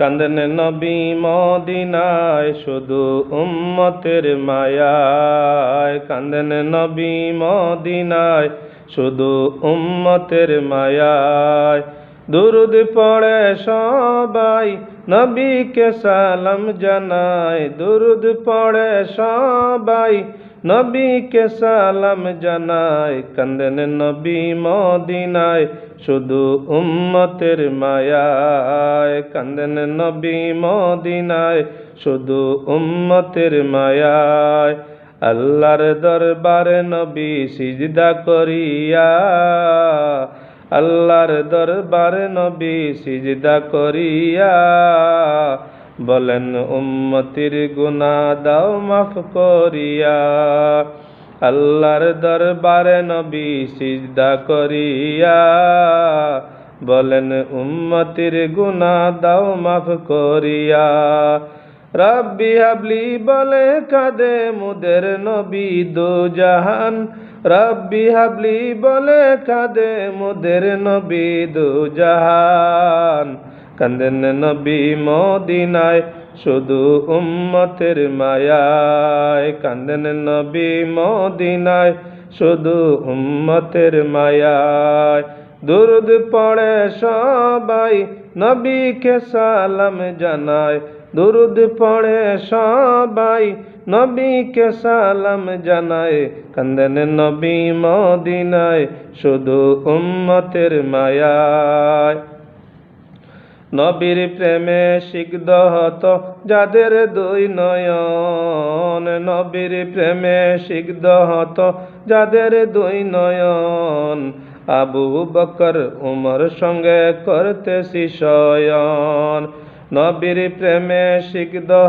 কান্দেন নবী মদিনায় শুধু উম্মতের মায়ায়। কান্দেন নবী মদিনায় শুধু উম্মতের মায়ায়। দুরুদ পড়ে সবাই নবীকে সালাম জানায়। দুরুদ পড়ে সবাই নবীকে সালাম জানায়। কান্দেন নবী মদিনায় শুধু উম্মতের মায়ায়। কান্দেন নবী মদিনায় শুধু উম্মতের মায়ায়। আল্লাহর দরবারে নবী সিজদা করিয়া আল্লাহর দরবারে নবী সিজদা করিয়া বলেন, উম্মতির গুনা দাও, মাফ করিয়া। আল্লাহর দরবারে নবী সিজদা করিয়া বলেন, উম্মতির গুনা দাও, মাফ করিয়া। রব্বি হাবলি বলে কাদে মুদের নবী দু জাহান। রব্বি হাবলি বলে কাদে মুদের নবী দু জাহান। কান্দেন নবী মদিনায় শুধু উম্মতের মায়ায়। কান্দেন নবী মদিনায় শুধু উম্মতের মায়ায়। দুরুদ পড়ে সবাই নবীকে সালাম জানায়। দুরুদ পড়ে সবাই নবীকে সালাম জানায়, কান্দেন নবী মদিনায় শুধু উম্মতের মায়ায়। নবীর প্রেমে সিগ্ধ হত যাদের দুই নয়ন। নবীর প্রেমে সিগ্ধ হত যাদের দুই নয়ন। আবু বকর উমর সঙ্গে করতে শয়ন। নবীর প্রেমে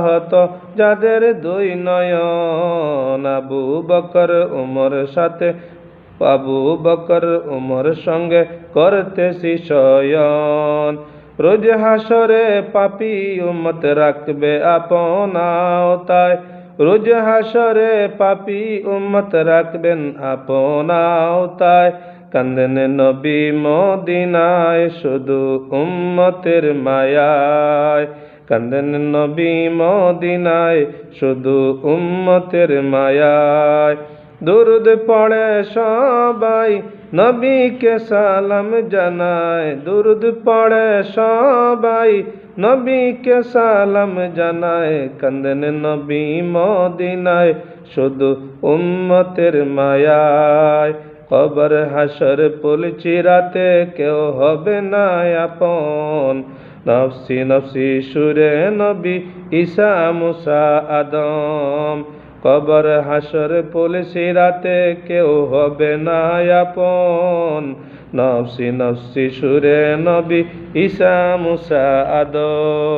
হত, যাদের দুই নয়ন, আবু বকর, উমর সাথে। আবু বকর, উমর সঙ্গে করতে শয়ন। রোজ হাসরে পাপি উম্মত রাখবে আপনাওতায় রোজ হাসরে পাপি উম্মত রাখবেন আপনাওতায় কান্দেন নবী মদিনায় শুধু উম্মতের মায়ায়। কান্দেন নবী মদিনায় শুধু উম্মতের মায়ায়। দুরুদ পড়ে সবাই নবীকে সালাম জানায়। দুরুদ পড়ে সবাই নবীকে সালাম জানায়। কান্দেন নবী মদিনায় শুধু উম্মতের মায়ায়। কবর হাসর পুল চিরাতে কেউ হবে না আপন। নফসি নফসি সুরে নবী ঈসা মুসা আদম। কবর হাসর পুল সিরাতে কেউ হবে না আপন। নফসি নফসি সুরে নবী ঈসা মুসা আদম।